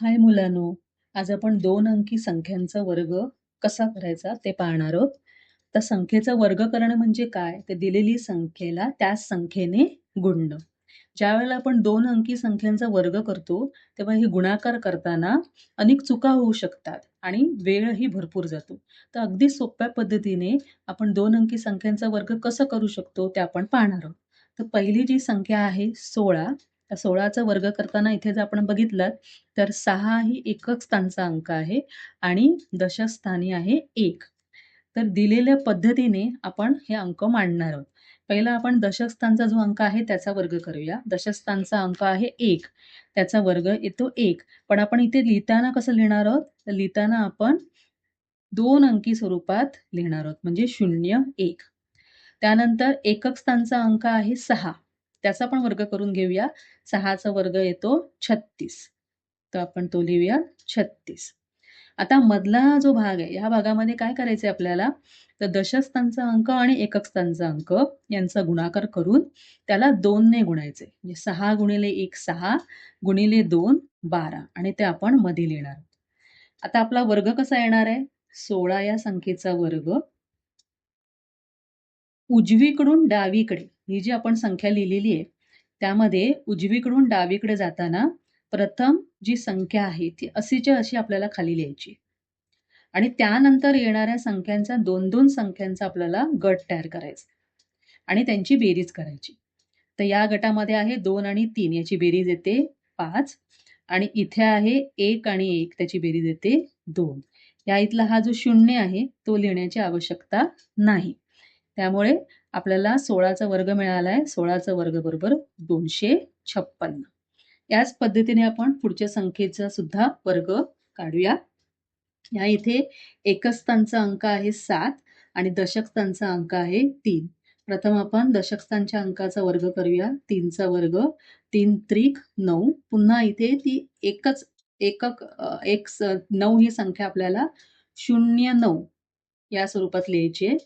हाय मुलांनो, आज आपण दोन अंकी संख्यांचा वर्ग कसा करायचा ते पाहणार आहोत. तर संख्येचा वर्ग करणं म्हणजे काय? तर दिलेली संख्येला त्याच संख्येने गुणणं. ज्यावेळेला आपण दोन अंकी संख्यांचा वर्ग करतो, तेव्हा हे गुणाकार करताना अनेक चुका होऊ शकतात आणि वेळही भरपूर जातो. तर अगदी सोप्या पद्धतीने आपण दोन अंकी संख्यांचा वर्ग कसं करू शकतो ते आपण पाहणार आहोत. तर पहिली जी संख्या आहे 16 त्या सोळाचा वर्ग करताना इथे जर आपण बघितलात तर सहा ही एकक स्थानचा अंक आहे आणि दशस्थानी आहे एक तर दिलेल्या पद्धतीने आपण हे अंक मांडणार आहोत. पहिला आपण दशस्थानचा जो अंक आहे त्याचा वर्ग करूया. दशस्थानचा अंक आहे एक त्याचा वर्ग येतो एक पण आपण इथे लिहिताना कसं लिहिणार आहोत? तर लिहिताना आपण दोन अंकी स्वरूपात लिहिणार आहोत म्हणजे 0, 1. त्यानंतर एकक स्थानचा अंक आहे सहा त्याचा पण वर्ग करून घेऊया. सहाचा वर्ग येतो 36. तर आपण तो लिहूया 36. आता मधला जो भाग आहे, ह्या भागामध्ये काय करायचंय आपल्याला? तर दशस्थांचा अंक आणि एककस्थांचा अंक यांचा गुणाकार करून त्याला दोनने गुणायचे. म्हणजे सहा गुणिले 1 6 गुणिले 2 12 आणि ते आपण मध्ये लिहिणार आता आपला वर्ग कसा येणार आहे? 16 या संख्येचा वर्ग उजवीकडून डावीकडे ही जी आपण संख्या लिहिलेली आहे, त्यामध्ये उजवीकडून डावीकडे जाताना प्रथम जी संख्या आहे ती अशीच्या अशी आपल्याला खाली लिहायची. आणि त्यानंतर येणाऱ्या संख्यांचा 2-2 संख्यांचा आपल्याला गट तयार करायचा आणि त्यांची बेरीज करायची. तर या गटामध्ये आहे दोन आणि तीन याची बेरीज येते पाच आणि इथे आहे एक आणि एक त्याची बेरीज येते दोन या इथला हा जो शून्य आहे तो लिहिण्याची आवश्यकता नाही. त्यामुळे आपल्याला 16चा वर्ग मिळाला आहे. 16चा वर्ग बरोबर 256. याच पद्धतीने आपण पुढच्या संख्येचा सुद्धा वर्ग काढूया. या इथे एकस्थांचा अंक आहे सात आणि दशकस्थांचा अंक आहे तीन प्रथम आपण दशकस्थांच्या अंकाचा वर्ग करूया. तीनचा वर्ग तीन त्रिक नऊ पुन्हा इथे ती एकच एकक एक नऊ ही संख्या आपल्याला 09 या स्वरूपात लिहायची आहे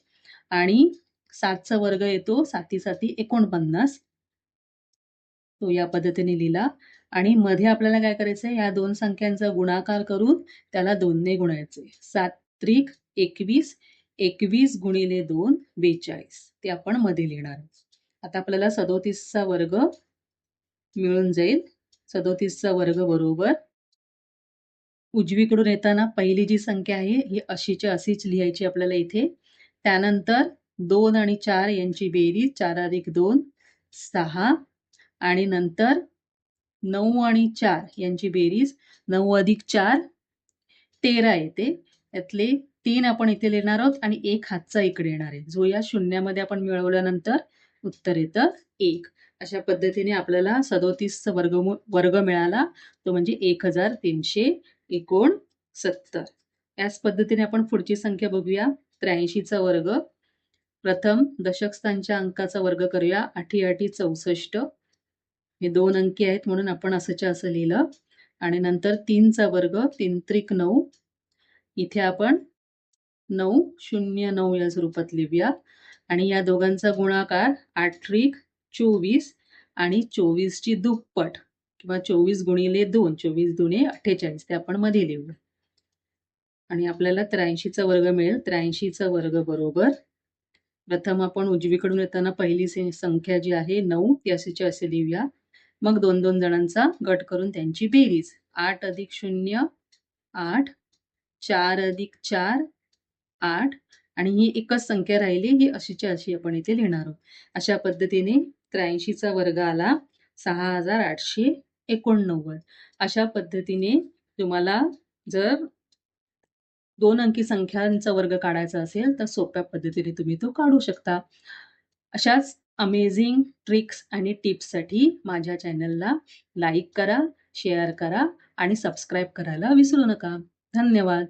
आणि सातचा वर्ग येतो 7 7 49. तो या पद्धतीने लिहिला आणि मध्ये आपल्याला काय करायचंय? या दोन संख्यांचा गुणाकार करून त्याला दोनने गुणायचे. 7 त्रिक 21 21 गुणिले 2 42 ते आपण मध्ये लिहिणार आता आपल्याला 37चा वर्ग मिळून जाईल. 37चा वर्ग बरोबर उजवीकडून येताना पहिली जी संख्या आहे ही अशीच्या अशीच लिहायची आपल्याला इथे. त्यानंतर दोन आणि चार यांची बेरीज चार अधिक 2 6 आणि नंतर नऊ आणि चार यांची बेरीज नऊ अधिक 4 13 येते. यातले तीन आपण इथे लिहिणार आहोत आणि एक हातचा इकडे येणार आहे. जो या शून्यामध्ये आपण मिळवल्यानंतर उत्तर येतं एक अशा पद्धतीने आपल्याला सदोतीसचा वर्ग वर्ग मिळाला. तो म्हणजे 1369. याच पद्धतीने आपण पुढची संख्या बघूया. 83चा वर्ग. प्रथम दशकस्थांच्या अंकाचा वर्ग करूया. 8 8 64. हे दोन अंकी आहेत म्हणून आपण असंच्या असं लिहिलं आणि नंतर तीनचा वर्ग तीन त्रिक नऊ इथे आपण 9 0 9 या स्वरूपात लिहूया आणि या दोघांचा गुणाकार 8 त्रिक 24 आणि 24 ची दुप्पट किंवा 24 गुणिले 2 24 दुणे 48 ते आपण मध्ये लिहूया. आणि आपल्याला 83चा वर्ग मिळेल. 83चा वर्ग बरोबर प्रथम आपण उजवीकडून येताना पहिली संख्या जी आहे नऊ ती अशीची असे लिहूया. मग 2-2 जणांचा गट करून त्यांची बेरीज आठ अधिक 0 8 4 अधिक 4 8 आणि ही एकच संख्या राहिली ही अशीच्या अशी आपण इथे लिहिणार आहोत. अशा पद्धतीने 83चा वर्ग आला 6889. अशा पद्धतीने तुम्हाला जर दोन अंकी संख्यांचा वर्ग काढायचा असेल तर सोप्या पद्धतीने तुम्ही तो काढू शकता. अशाच अमेझिंग ट्रिक्स आणि टिप्ससाठी माझ्या चॅनलला लाईक करा, शेअर करा आणि सबस्क्राईब करायला विसरू नका. धन्यवाद.